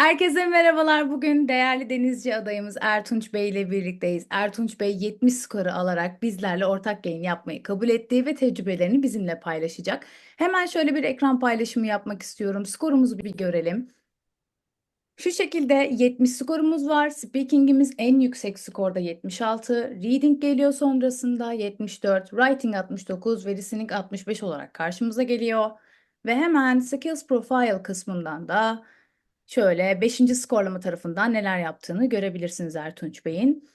Herkese merhabalar. Bugün değerli denizci adayımız Ertunç Bey ile birlikteyiz. Ertunç Bey 70 skoru alarak bizlerle ortak yayın yapmayı kabul etti ve tecrübelerini bizimle paylaşacak. Hemen şöyle bir ekran paylaşımı yapmak istiyorum. Skorumuzu bir görelim. Şu şekilde 70 skorumuz var. Speaking'imiz en yüksek skorda 76. Reading geliyor sonrasında 74. Writing 69 ve Listening 65 olarak karşımıza geliyor. Ve hemen Skills Profile kısmından da şöyle 5. skorlama tarafından neler yaptığını görebilirsiniz Ertunç Bey'in.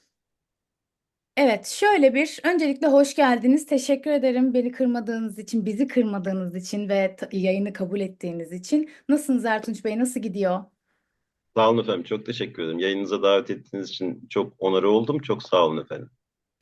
Evet, şöyle bir öncelikle hoş geldiniz. Teşekkür ederim beni kırmadığınız için, bizi kırmadığınız için ve yayını kabul ettiğiniz için. Nasılsınız Ertunç Bey? Nasıl gidiyor? Sağ olun efendim. Çok teşekkür ederim. Yayınınıza davet ettiğiniz için çok onarı oldum. Çok sağ olun efendim.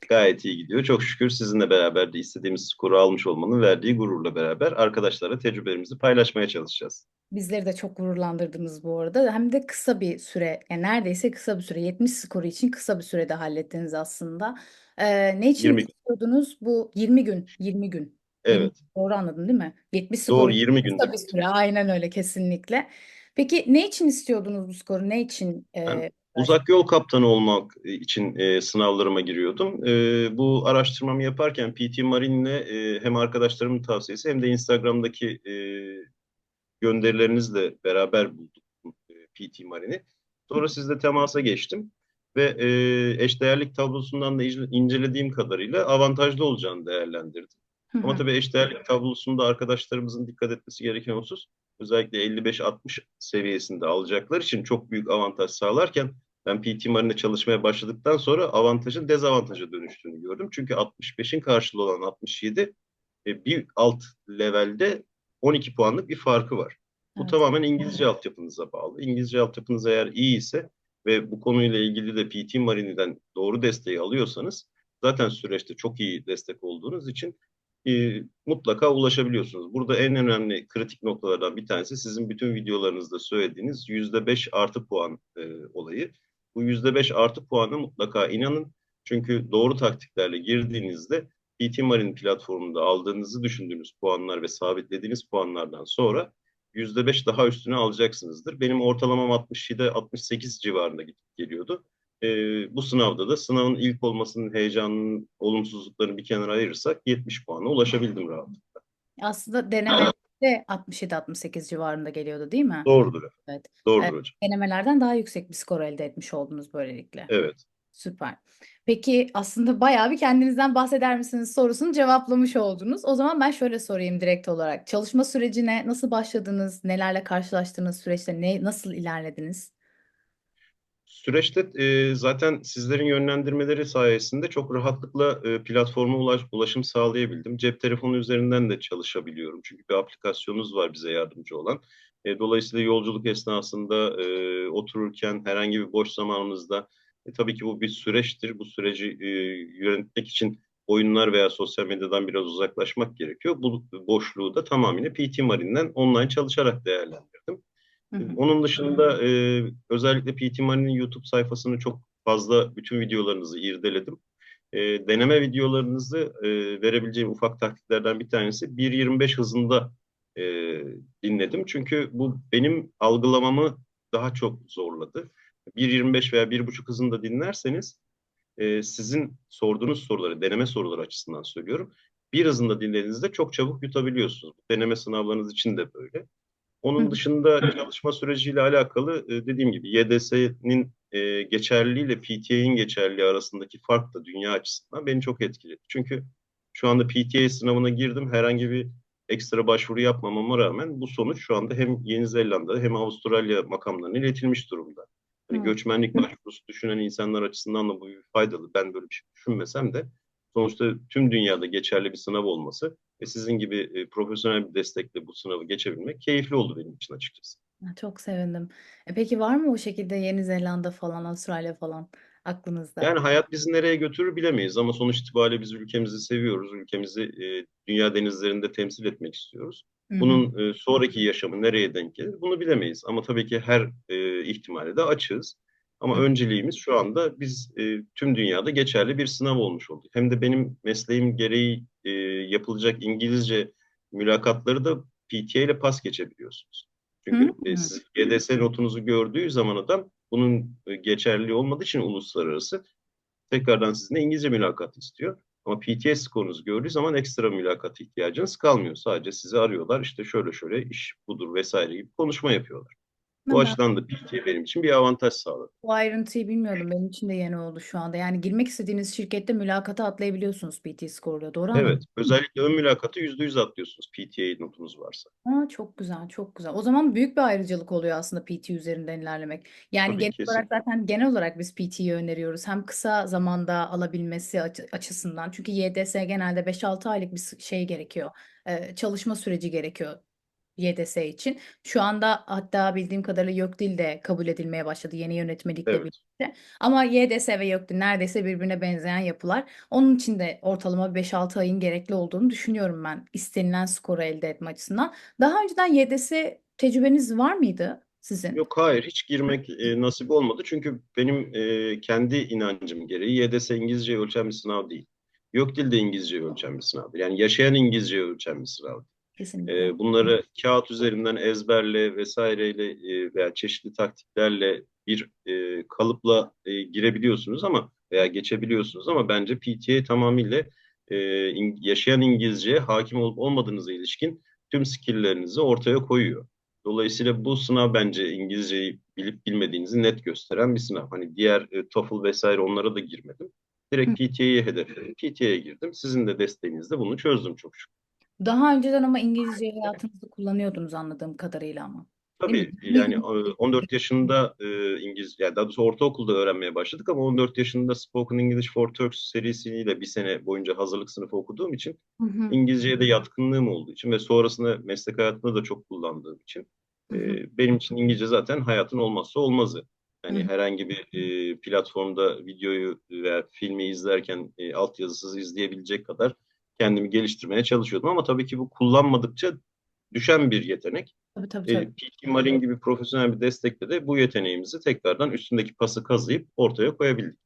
Gayet iyi gidiyor. Çok şükür sizinle beraber de istediğimiz skoru almış olmanın verdiği gururla beraber arkadaşlara tecrübelerimizi paylaşmaya çalışacağız. Bizleri de çok gururlandırdınız bu arada. Hem de kısa bir süre, yani neredeyse kısa bir süre, 70 skoru için kısa bir sürede hallettiniz aslında. Ee, ne için 20 gün. istiyordunuz? Bu 20 gün, 20 gün. 20 Evet. doğru anladım değil mi? 70 skor Doğru 20 günde kısa bir süre, aynen öyle kesinlikle. Peki ne için istiyordunuz bu skoru? Ne için Ben e, uzak yol kaptanı olmak için e, sınavlarıma giriyordum. E, bu araştırmamı yaparken PT Marine'le e, hem arkadaşlarımın tavsiyesi hem de Instagram'daki e, gönderilerinizle beraber bulduk e, PT Marine'i. Sonra sizle temasa geçtim ve e, eşdeğerlik tablosundan da ince- incelediğim kadarıyla avantajlı olacağını değerlendirdim. Hı Ama tabii eşdeğerlik tablosunda arkadaşlarımızın dikkat etmesi gereken husus özellikle 55-60 seviyesinde alacaklar için çok büyük avantaj sağlarken ben PT Marine'de çalışmaya başladıktan sonra avantajın dezavantaja dönüştüğünü gördüm. Çünkü 65'in karşılığı olan 67 e, bir alt levelde 12 puanlık bir farkı var. Bu Evet. tamamen İngilizce altyapınıza bağlı. İngilizce altyapınız eğer iyi ise ve bu konuyla ilgili de PT Marine'den doğru desteği alıyorsanız zaten süreçte çok iyi destek olduğunuz için e, mutlaka ulaşabiliyorsunuz. Burada en önemli kritik noktalardan bir tanesi sizin bütün videolarınızda söylediğiniz %5 artı puan e, olayı. Bu %5 artı puana mutlaka inanın. Çünkü doğru taktiklerle girdiğinizde PT Marine platformunda aldığınızı düşündüğünüz puanlar ve sabitlediğiniz puanlardan sonra %5 daha üstüne alacaksınızdır. Benim ortalamam 67-68 civarında gidip geliyordu. Ee, bu sınavda da sınavın ilk olmasının heyecanının, olumsuzluklarını bir kenara ayırırsak 70 puana ulaşabildim rahatlıkla. Aslında denemelerde 67-68 civarında geliyordu değil mi? Doğrudur. efendim. Evet. Doğrudur Evet, hocam. denemelerden daha yüksek bir skor elde etmiş oldunuz böylelikle. Evet. Süper. Peki aslında bayağı bir kendinizden bahseder misiniz sorusunu cevaplamış oldunuz. O zaman ben şöyle sorayım direkt olarak. Çalışma sürecine nasıl başladınız? Nelerle karşılaştınız süreçte? Ne, nasıl ilerlediniz? Süreçte e, zaten sizlerin yönlendirmeleri sayesinde çok rahatlıkla e, platforma ulaş, ulaşım sağlayabildim. Cep telefonu üzerinden de çalışabiliyorum. Çünkü bir aplikasyonunuz var bize yardımcı olan. E, dolayısıyla yolculuk esnasında e, otururken herhangi bir boş zamanınızda e, tabii ki bu bir süreçtir. Bu süreci e, yönetmek için oyunlar veya sosyal medyadan biraz uzaklaşmak gerekiyor. Bu boşluğu da tamamıyla PT Marine'den online çalışarak değerlendirdim. Onun dışında e, özellikle PT Money'nin YouTube sayfasını çok fazla bütün videolarınızı irdeledim. E, deneme videolarınızı e, verebileceğim ufak taktiklerden bir tanesi 1.25 hızında e, dinledim. Çünkü bu benim algılamamı daha çok zorladı. 1.25 veya 1.5 hızında dinlerseniz e, sizin sorduğunuz soruları, deneme soruları açısından söylüyorum. Bir hızında dinlediğinizde çok çabuk yutabiliyorsunuz. Deneme sınavlarınız için de böyle. Onun dışında çalışma süreciyle alakalı e, dediğim gibi YDS'nin e, geçerliliğiyle PTA'nin geçerliliği arasındaki fark da dünya açısından beni çok etkiledi. Çünkü şu anda PTA sınavına girdim. Herhangi bir ekstra başvuru yapmamama rağmen bu sonuç şu anda hem Yeni Zelanda hem Avustralya makamlarına iletilmiş durumda. Hani göçmenlik başvurusu düşünen insanlar açısından da bu faydalı. Ben böyle bir şey düşünmesem de sonuçta tüm dünyada geçerli bir sınav olması ve sizin gibi e, profesyonel bir destekle bu sınavı geçebilmek keyifli oldu benim için açıkçası. Çok sevindim. E peki var mı o şekilde Yeni Zelanda falan, Avustralya falan aklınızda? Yani hayat bizi nereye götürür bilemeyiz ama sonuç itibariyle biz ülkemizi seviyoruz. Ülkemizi e, dünya denizlerinde temsil etmek istiyoruz. Bunun e, sonraki yaşamı nereye denk gelir bunu bilemeyiz. Ama tabii ki her e, ihtimale de açığız. Ama Hı. önceliğimiz şu anda biz e, tüm dünyada geçerli bir sınav olmuş olduk. Hem de benim mesleğim gereği e, yapılacak İngilizce mülakatları da PTA ile pas geçebiliyorsunuz. Çünkü e, Hmm. siz YDS notunuzu gördüğü zaman adam bunun e, geçerli olmadığı için uluslararası tekrardan sizinle İngilizce mülakat istiyor. Ama PTS skorunuzu gördüğü zaman ekstra mülakat ihtiyacınız kalmıyor. Sadece sizi arıyorlar işte şöyle şöyle iş budur vesaire gibi konuşma yapıyorlar. Bu açıdan da PTA benim için bir avantaj sağladı. bu ayrıntıyı bilmiyordum. Benim için de yeni oldu şu anda. Yani girmek istediğiniz şirkette mülakata atlayabiliyorsunuz PT skorla. Doğru anladım. Evet, özellikle ön mülakatı %100 atlıyorsunuz PTA notunuz varsa. Aa, çok güzel, çok güzel. O zaman büyük bir ayrıcalık oluyor aslında PT üzerinden ilerlemek. Yani Tabii genel olarak kesin. zaten genel olarak biz PT'yi öneriyoruz. Hem kısa zamanda alabilmesi açı- açısından. Çünkü YDS genelde 5-6 aylık bir s- şey gerekiyor. Ee, çalışma süreci gerekiyor YDS için. Şu anda hatta bildiğim kadarıyla YÖKDİL de kabul edilmeye başladı yeni yönetmelikle Evet. birlikte. Ama YDS ve YÖKDİL neredeyse birbirine benzeyen yapılar. Onun için de ortalama 5-6 ayın gerekli olduğunu düşünüyorum ben istenilen skoru elde etme açısından. Daha önceden YDS tecrübeniz var mıydı sizin? Yok hayır hiç girmek e, nasip olmadı. Çünkü benim e, kendi inancım gereği YDS İngilizce ölçen bir sınav değil. Yok dilde İngilizce ölçen bir sınavdır. Yani yaşayan İngilizce ölçen bir sınav. Kesinlikle. E, bunları kağıt üzerinden ezberle vesaireyle e, veya çeşitli taktiklerle bir e, kalıpla e, girebiliyorsunuz ama veya geçebiliyorsunuz ama bence PTA tamamıyla e, in- yaşayan İngilizceye hakim olup olmadığınıza ilişkin tüm skilllerinizi ortaya koyuyor. Dolayısıyla bu sınav bence İngilizceyi bilip bilmediğinizi net gösteren bir sınav. Hani diğer e, TOEFL vesaire onlara da girmedim. Direkt PTA'yı hedefledim. PTA'ya girdim. Sizin de desteğinizle bunu çözdüm çok şükür. Daha önceden ama İngilizceyi hayatınızda kullanıyordunuz anladığım kadarıyla ama. Değil mi? Tabii yani e, 14 yaşında e, İngiliz, yani daha doğrusu ortaokulda öğrenmeye başladık ama 14 yaşında Spoken English for Turks serisiyle bir sene boyunca hazırlık sınıfı okuduğum için Hı hı, İngilizceye de yatkınlığım olduğu için ve sonrasında meslek hayatında da çok kullandığım için hı hı, e, benim için İngilizce zaten hayatın olmazsa olmazı. hı Yani hı. herhangi bir e, platformda videoyu veya filmi izlerken e, altyazısız izleyebilecek kadar kendimi geliştirmeye çalışıyordum ama tabii ki bu kullanmadıkça düşen bir yetenek. Tabii tabii E, tabii. P.T. Marin gibi profesyonel bir destekle de bu yeteneğimizi tekrardan üstündeki pası kazıyıp ortaya koyabildik.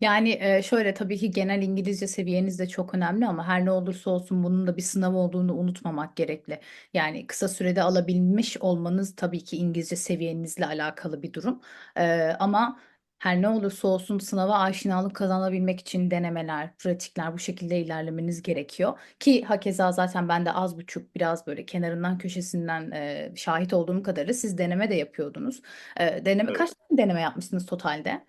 Yani e, şöyle tabii ki genel İngilizce seviyeniz de çok önemli ama her ne olursa olsun bunun da bir sınav olduğunu unutmamak gerekli. Yani kısa sürede alabilmiş olmanız tabii ki İngilizce seviyenizle alakalı bir durum. E, ama her ne olursa olsun sınava aşinalık kazanabilmek için denemeler, pratikler bu şekilde ilerlemeniz gerekiyor. Ki hakeza zaten ben de az buçuk biraz böyle kenarından köşesinden e, şahit olduğum kadarıyla siz deneme de yapıyordunuz. E, deneme Evet. kaç tane deneme yapmışsınız totalde?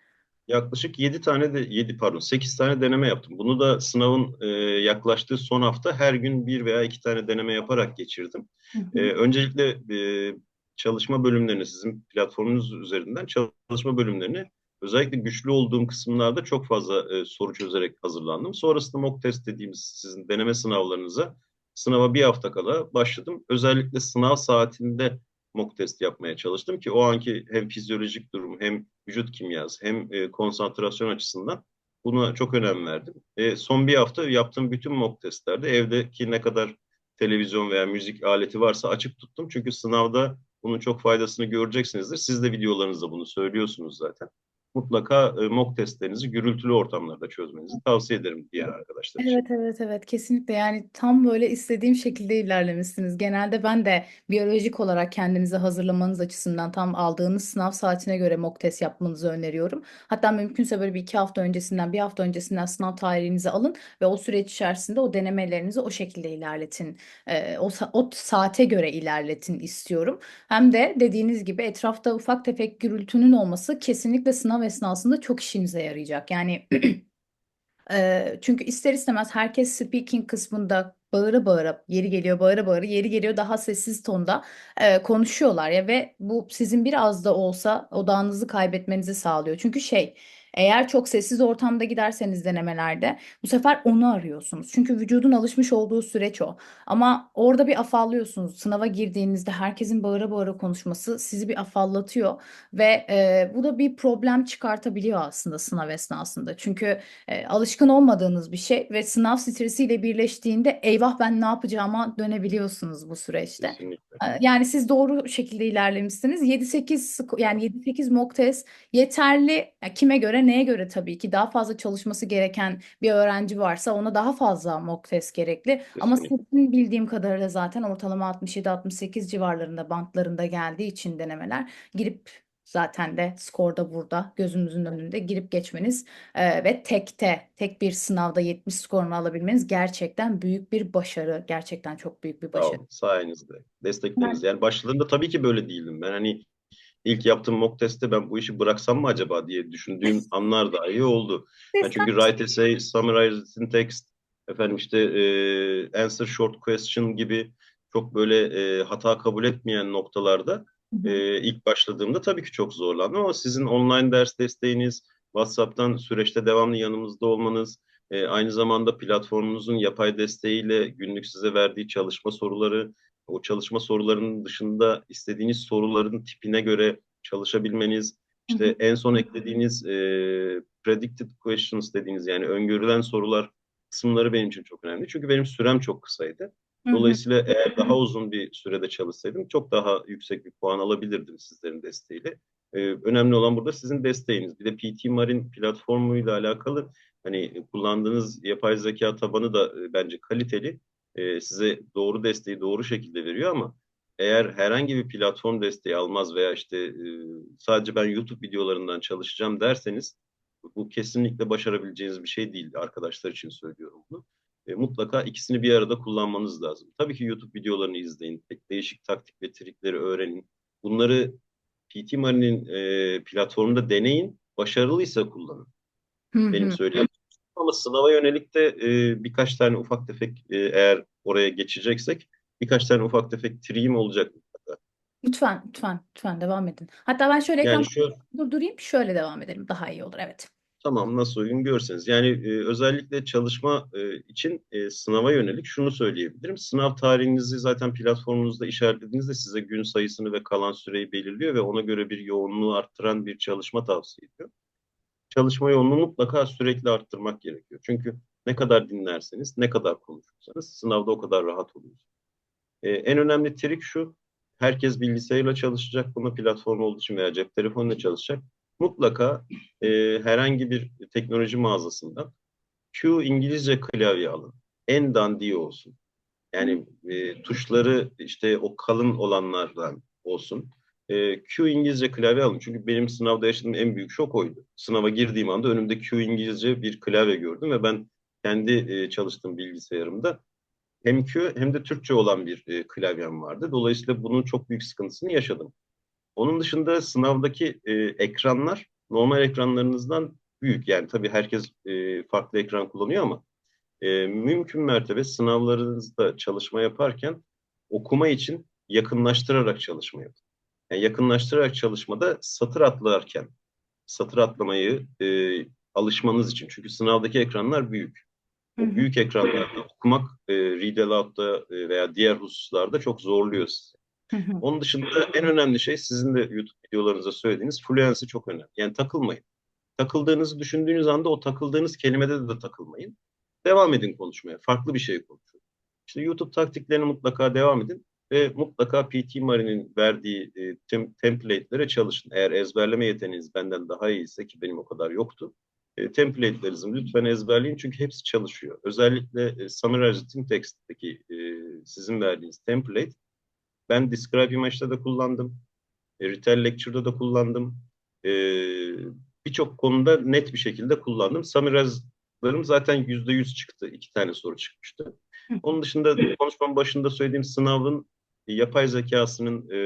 Yaklaşık 7 tane de 7 pardon 8 tane deneme yaptım. Bunu da sınavın e, yaklaştığı son hafta her gün bir veya iki tane deneme yaparak geçirdim. Hı E, öncelikle e, çalışma bölümlerini sizin platformunuz üzerinden çalışma bölümlerini özellikle güçlü olduğum kısımlarda çok fazla e, soru çözerek hazırlandım. Sonrasında mock test dediğimiz sizin deneme sınavlarınıza sınava bir hafta kala başladım. Özellikle sınav saatinde mock test yapmaya çalıştım ki o anki hem fizyolojik durum hem vücut kimyası hem e, konsantrasyon açısından buna çok önem verdim. E, son bir hafta yaptığım bütün mock testlerde evdeki ne kadar televizyon veya müzik aleti varsa açık tuttum. Çünkü sınavda bunun çok faydasını göreceksinizdir. Siz de videolarınızda bunu söylüyorsunuz zaten. Mutlaka e, mock testlerinizi gürültülü ortamlarda çözmenizi tavsiye ederim diğer arkadaşlar için. Evet evet evet kesinlikle yani tam böyle istediğim şekilde ilerlemişsiniz. Genelde ben de biyolojik olarak kendinizi hazırlamanız açısından tam aldığınız sınav saatine göre mock test yapmanızı öneriyorum. Hatta mümkünse böyle bir iki hafta öncesinden bir hafta öncesinden sınav tarihinizi alın ve o süreç içerisinde o denemelerinizi o şekilde ilerletin. Ee, o, o saate göre ilerletin istiyorum. Hem de dediğiniz gibi etrafta ufak tefek gürültünün olması kesinlikle sınav esnasında çok işinize yarayacak. Yani Eee, çünkü ister istemez herkes speaking kısmında bağıra bağıra yeri geliyor bağıra bağıra yeri geliyor daha sessiz tonda eee, konuşuyorlar ya ve bu sizin biraz da olsa odağınızı kaybetmenizi sağlıyor. Çünkü şey eğer çok sessiz ortamda giderseniz denemelerde bu sefer onu arıyorsunuz. Çünkü vücudun alışmış olduğu süreç o. Ama orada bir afallıyorsunuz. Sınava girdiğinizde herkesin bağıra bağıra konuşması sizi bir afallatıyor ve eee, bu da bir problem çıkartabiliyor aslında sınav esnasında. Çünkü e, alışkın olmadığınız bir şey ve sınav stresiyle birleştiğinde eyvah ben ne yapacağıma dönebiliyorsunuz bu süreçte. Kesinlikle. E, Yani siz doğru şekilde ilerlemişsiniz. 7-8 sko- yani 7-8 mock test yeterli. Kime göre neye göre tabii ki daha fazla çalışması gereken bir öğrenci varsa ona daha fazla mock test gerekli. Ama Kesinlikle. sizin bildiğim kadarıyla zaten ortalama 67-68 civarlarında bantlarında geldiği için denemeler girip zaten de skorda burada gözümüzün önünde girip geçmeniz e, ve tekte tek bir sınavda 70 skorunu alabilmeniz gerçekten büyük bir başarı. Gerçekten çok büyük bir Sağ başarı. olun, sayenizde. Destekleriniz. Yani başladığında tabii ki böyle değildim. Ben hani ilk yaptığım mock testte ben bu işi bıraksam mı acaba diye düşündüğüm anlar dahi oldu. Ben Destek çünkü write essay, summarize in text, efendim işte e, answer short question gibi çok böyle e, hata kabul etmeyen noktalarda e, ilk başladığımda tabii ki çok zorlandım ama sizin online ders desteğiniz, WhatsApp'tan süreçte devamlı yanımızda olmanız, e, aynı zamanda platformunuzun yapay desteğiyle günlük size verdiği çalışma soruları, o çalışma sorularının dışında istediğiniz soruların tipine göre çalışabilmeniz, işte hı. en son eklediğiniz e, predicted questions dediğiniz yani öngörülen sorular kısımları benim için çok önemli. Çünkü benim sürem çok kısaydı. Hı hı. Dolayısıyla eğer daha uzun bir sürede çalışsaydım çok daha yüksek bir puan alabilirdim sizlerin desteğiyle. Ee, önemli olan burada sizin desteğiniz. Bir de PT Marin platformuyla alakalı hani kullandığınız yapay zeka tabanı da e, bence kaliteli. Ee, size doğru desteği doğru şekilde veriyor ama eğer herhangi bir platform desteği almaz veya işte e, sadece ben YouTube videolarından çalışacağım derseniz bu kesinlikle başarabileceğiniz bir şey değil. Arkadaşlar için söylüyorum bunu. E, mutlaka ikisini bir arada kullanmanız lazım. Tabii ki YouTube videolarını izleyin. Değişik taktik ve trikleri öğrenin. Bunları PT Mari'nin e, platformunda deneyin. Başarılıysa kullanın. Hı Benim söyleyeceğim. Ama sınava yönelik de e, birkaç tane ufak tefek e, eğer oraya geçeceksek birkaç tane ufak tefek triğim olacak. Lütfen, lütfen, lütfen devam edin. Hatta ben şöyle Yani şu durdurayım, şöyle devam edelim. Daha iyi olur. Evet. Tamam nasıl uygun görseniz. Yani e, özellikle çalışma e, için e, sınava yönelik şunu söyleyebilirim. Sınav tarihinizi zaten platformunuzda işaretlediğinizde size gün sayısını ve kalan süreyi belirliyor ve ona göre bir yoğunluğu arttıran bir çalışma tavsiye ediyor. Çalışma yoğunluğunu mutlaka sürekli arttırmak gerekiyor. Çünkü ne kadar dinlerseniz, ne kadar konuşursanız sınavda o kadar rahat oluyorsunuz. E, en önemli trik şu, herkes bilgisayarla çalışacak, buna platform olduğu için veya cep telefonuyla çalışacak. Mutlaka e, herhangi bir teknoloji mağazasından Q İngilizce klavye alın. En dandiği olsun. Yani e, tuşları işte o kalın olanlardan olsun. E, Q İngilizce klavye alın. Çünkü benim sınavda yaşadığım en büyük şok oydu. Sınava girdiğim anda önümde Q İngilizce bir klavye gördüm ve ben kendi e, çalıştığım bilgisayarımda hem Q hem de Türkçe olan bir e, klavyem vardı. Dolayısıyla bunun çok büyük sıkıntısını yaşadım. Onun dışında sınavdaki e, ekranlar normal ekranlarınızdan büyük. Yani tabii herkes e, farklı ekran kullanıyor ama e, mümkün mertebe sınavlarınızda çalışma yaparken okuma için yakınlaştırarak çalışma yapın. Yani yakınlaştırarak çalışmada satır atlarken satır atlamayı e, alışmanız için. Çünkü sınavdaki ekranlar büyük. O büyük ekranlarda okumak e, read aloud'da e, veya diğer hususlarda çok zorluyor sizi. Onun dışında en önemli şey sizin de YouTube videolarınızda söylediğiniz fluency çok önemli. Yani takılmayın. Takıldığınızı düşündüğünüz anda o takıldığınız kelimede de, de takılmayın. Devam edin konuşmaya. Farklı bir şey konuşun. İşte YouTube taktiklerine mutlaka devam edin ve mutlaka PT Mari'nin verdiği e, tem, template'lere çalışın. Eğer ezberleme yeteneğiniz benden daha iyiyse ki benim o kadar yoktu. E, template'lerinizi lütfen ezberleyin çünkü hepsi çalışıyor. Özellikle e, Summarize in Text'teki e, sizin verdiğiniz template ben Describe Image'da da kullandım. E, Retail Lecture'da da kullandım. E, Birçok konuda net bir şekilde kullandım. Summarize'larım zaten %100 çıktı. İki tane soru çıkmıştı. Onun dışında konuşmanın başında söylediğim sınavın yapay zekasının e,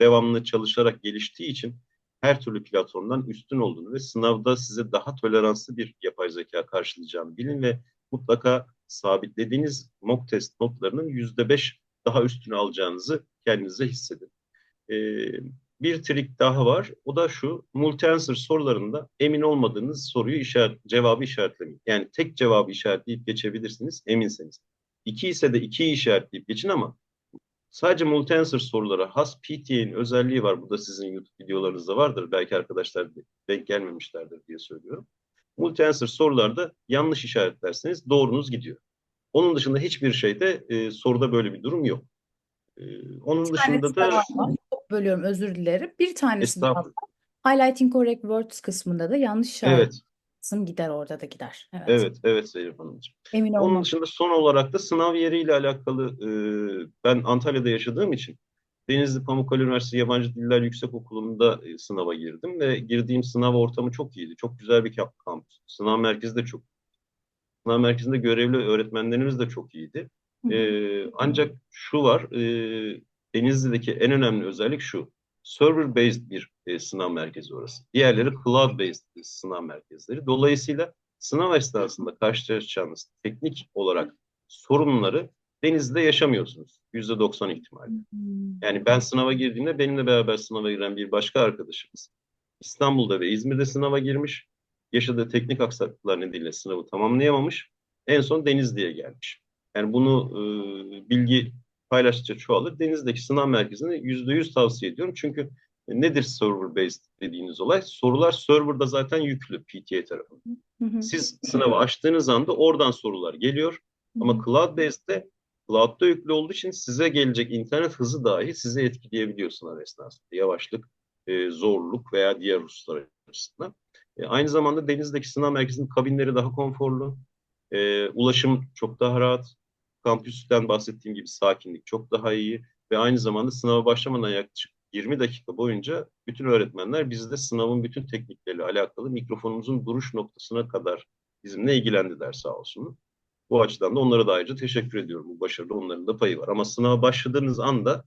devamlı çalışarak geliştiği için her türlü platformdan üstün olduğunu ve sınavda size daha toleranslı bir yapay zeka karşılayacağını bilin ve mutlaka sabitlediğiniz mock test notlarının %5 daha üstüne alacağınızı kendinize hissedin. Ee, bir trik daha var. O da şu. Multi-answer sorularında emin olmadığınız soruyu işaret, cevabı işaretlemeyin. Yani tek cevabı işaretleyip geçebilirsiniz eminseniz. İki ise de ikiyi işaretleyip geçin ama sadece multi-answer sorulara has PTA'nin özelliği var. Bu da sizin YouTube videolarınızda vardır. Belki arkadaşlar denk gelmemişlerdir diye söylüyorum. Multi-answer sorularda yanlış işaretlerseniz doğrunuz gidiyor. Onun dışında hiçbir şeyde e, soruda böyle bir durum yok. E, onun Bir dışında da var. Çok bölüyorum özür dilerim. Bir tanesi daha. Highlighting correct words kısmında da yanlış Evet, işaret gider orada da gider. Evet. evet, evet Zeynep Hanımcığım. Emin Onun olmam. dışında son olarak da sınav yeriyle alakalı e, ben Antalya'da yaşadığım için Denizli Pamukkale Üniversitesi Yabancı Diller Yüksekokulu'nda e, sınava girdim ve girdiğim sınav ortamı çok iyiydi. Çok güzel bir kamp- kampüs. Sınav merkezi de çok. Sınav merkezinde görevli öğretmenlerimiz de çok iyiydi. Hı hı. E, ancak şu var, e, Denizli'deki en önemli özellik şu. Server based bir e, sınav merkezi orası. Diğerleri cloud based sınav merkezleri. Dolayısıyla sınav esnasında karşılaşacağınız teknik olarak sorunları Denizli'de yaşamıyorsunuz. %90 ihtimalle. Yani ben sınava girdiğimde benimle beraber sınava giren bir başka arkadaşımız İstanbul'da ve İzmir'de sınava girmiş. Yaşadığı teknik aksaklıklar nedeniyle sınavı tamamlayamamış. En son Denizli'ye gelmiş. Yani bunu e, bilgi paylaştıkça çoğalır. Denizli'deki sınav merkezini %100 tavsiye ediyorum. Çünkü nedir server based dediğiniz olay? Sorular serverda zaten yüklü PTA tarafından. Hı hı. Siz sınavı açtığınız anda oradan sorular geliyor. Ama cloud based'de cloud'da yüklü olduğu için size gelecek internet hızı dahi sizi etkileyebiliyor sınav esnasında. Yavaşlık, e, zorluk veya diğer hususlar açısından. E, aynı zamanda denizdeki sınav merkezinin kabinleri daha konforlu. E, ulaşım çok daha rahat. Kampüsten bahsettiğim gibi sakinlik çok daha iyi. Ve aynı zamanda sınava başlamadan yaklaşık 20 dakika boyunca bütün öğretmenler bizde sınavın bütün teknikleriyle alakalı mikrofonumuzun duruş noktasına kadar bizimle ilgilendiler sağ olsun. Bu açıdan da onlara da ayrıca teşekkür ediyorum. Bu başarıda onların da payı var. Ama sınava başladığınız anda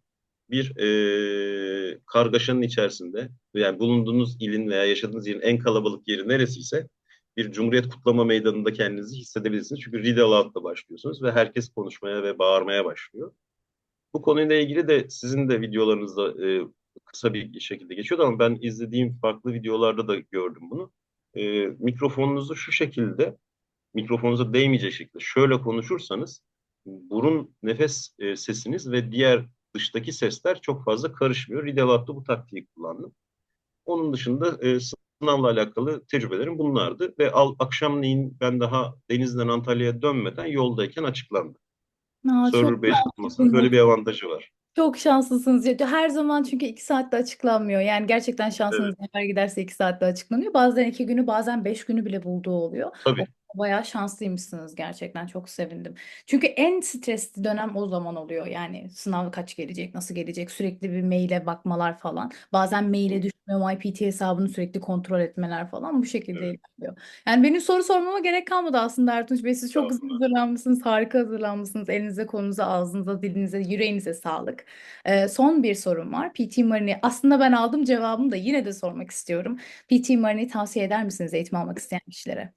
bir e, kargaşanın içerisinde yani bulunduğunuz ilin veya yaşadığınız yerin en kalabalık yeri neresiyse bir Cumhuriyet Kutlama Meydanı'nda kendinizi hissedebilirsiniz. Çünkü read aloud'la başlıyorsunuz ve herkes konuşmaya ve bağırmaya başlıyor. Bu konuyla ilgili de sizin de videolarınızda e, kısa bir şekilde geçiyordu ama ben izlediğim farklı videolarda da gördüm bunu. E, mikrofonunuzu şu şekilde mikrofonunuza değmeyecek şekilde şöyle konuşursanız burun nefes e, sesiniz ve diğer dıştaki sesler çok fazla karışmıyor. Ridelat'ta bu taktiği kullandım. Onun dışında e, sınavla alakalı tecrübelerim bunlardı ve al, akşamleyin ben daha denizden Antalya'ya dönmeden yoldayken açıklandı. Aa, Server based olmasının böyle bir avantajı var. Çok şanslısınız. Her zaman çünkü iki saatte açıklanmıyor. Yani gerçekten şansınız Evet. yaver giderse iki saatte açıklanıyor. Bazen iki günü bazen beş günü bile bulduğu oluyor. Tabii. Bayağı şanslıymışsınız gerçekten. Çok sevindim. Çünkü en stresli dönem o zaman oluyor. Yani sınav kaç gelecek, nasıl gelecek, sürekli bir maile bakmalar falan. Bazen maile düşmüyor, MyPT hesabını sürekli kontrol etmeler falan bu şekilde Evet. ilerliyor. Yani benim soru sormama gerek kalmadı aslında Ertunç Bey. Siz çok güzel Estağfurullah. hazırlanmışsınız, harika hazırlanmışsınız. Elinize, kolunuza, ağzınıza, dilinize, yüreğinize sağlık. Ee, son bir sorum var. PT Marini aslında ben aldım cevabını da yine de sormak istiyorum. PT Marini tavsiye eder misiniz eğitim almak isteyen kişilere?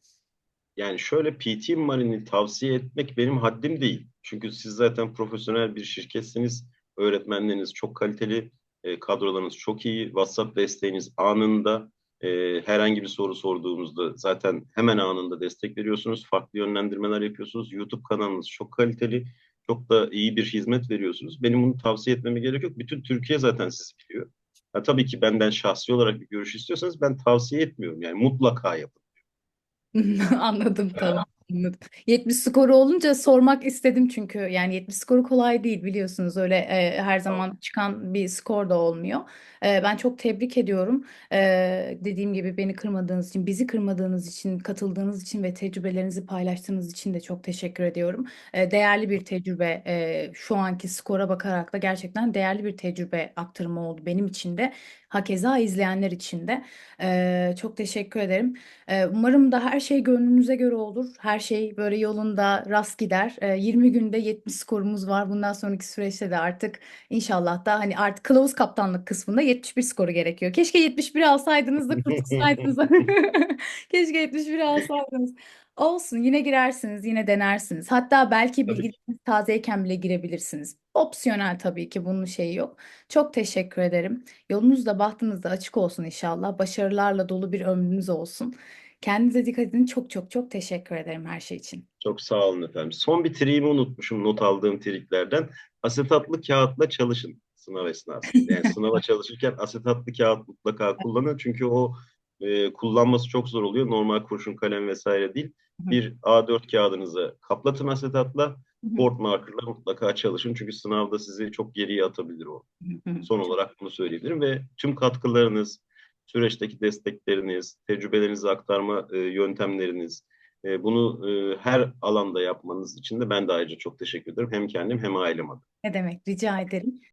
Yani şöyle PT Marine'i tavsiye etmek benim haddim değil. Çünkü siz zaten profesyonel bir şirketsiniz. Öğretmenleriniz çok kaliteli, e, kadrolarınız çok iyi. WhatsApp desteğiniz anında. E, herhangi bir soru sorduğumuzda zaten hemen anında destek veriyorsunuz. Farklı yönlendirmeler yapıyorsunuz. YouTube kanalınız çok kaliteli. Çok da iyi bir hizmet veriyorsunuz. Benim bunu tavsiye etmeme gerek yok. Bütün Türkiye zaten sizi biliyor. Ha, tabii ki benden şahsi olarak bir görüş istiyorsanız ben tavsiye etmiyorum. Yani mutlaka yapın. Anladım tamam. Anladım. 70 skoru olunca sormak istedim çünkü yani 70 skoru kolay değil biliyorsunuz öyle e, her zaman çıkan bir skor da olmuyor. E, ben çok tebrik ediyorum. E, dediğim gibi beni kırmadığınız için, bizi kırmadığınız için, katıldığınız için ve tecrübelerinizi paylaştığınız için de çok teşekkür ediyorum. E, değerli bir tecrübe e, şu anki skora bakarak da gerçekten değerli bir tecrübe aktarımı oldu benim için de. Hakeza izleyenler için de. E, çok teşekkür ederim. Ee, Umarım da her şey gönlünüze göre olur. Her şey böyle yolunda rast gider. Ee, 20 günde 70 skorumuz var. Bundan sonraki süreçte de artık inşallah da hani artık kılavuz kaptanlık kısmında 71 skoru gerekiyor. Keşke 71 alsaydınız da kurtulsaydınız. Keşke 71 alsaydınız. Olsun yine girersiniz, yine denersiniz. Hatta belki Tabii ki. bilgileriniz tazeyken bile girebilirsiniz. Opsiyonel tabii ki bunun şeyi yok. Çok teşekkür ederim. Yolunuz da bahtınız da açık olsun inşallah. Başarılarla dolu bir ömrünüz olsun. Kendinize dikkat edin. Çok çok çok teşekkür ederim her şey için. Çok sağ olun efendim. Son bir triğimi unutmuşum not aldığım triklerden. Asetatlı kağıtla çalışın sınav esnasında. Yani sınava çalışırken asetatlı kağıt mutlaka kullanın. Çünkü o e, kullanması çok zor oluyor. Normal kurşun kalem vesaire değil. Bir A4 kağıdınızı kaplatın asetatla. Board markerla mutlaka çalışın. Çünkü sınavda sizi çok geriye atabilir o. Son olarak bunu söyleyebilirim ve tüm katkılarınız, süreçteki destekleriniz, tecrübelerinizi aktarma e, yöntemleriniz, e, bunu e, her alanda yapmanız için de ben de ayrıca çok teşekkür ederim. Hem kendim hem ailem adına. Ne demek? Rica ederim.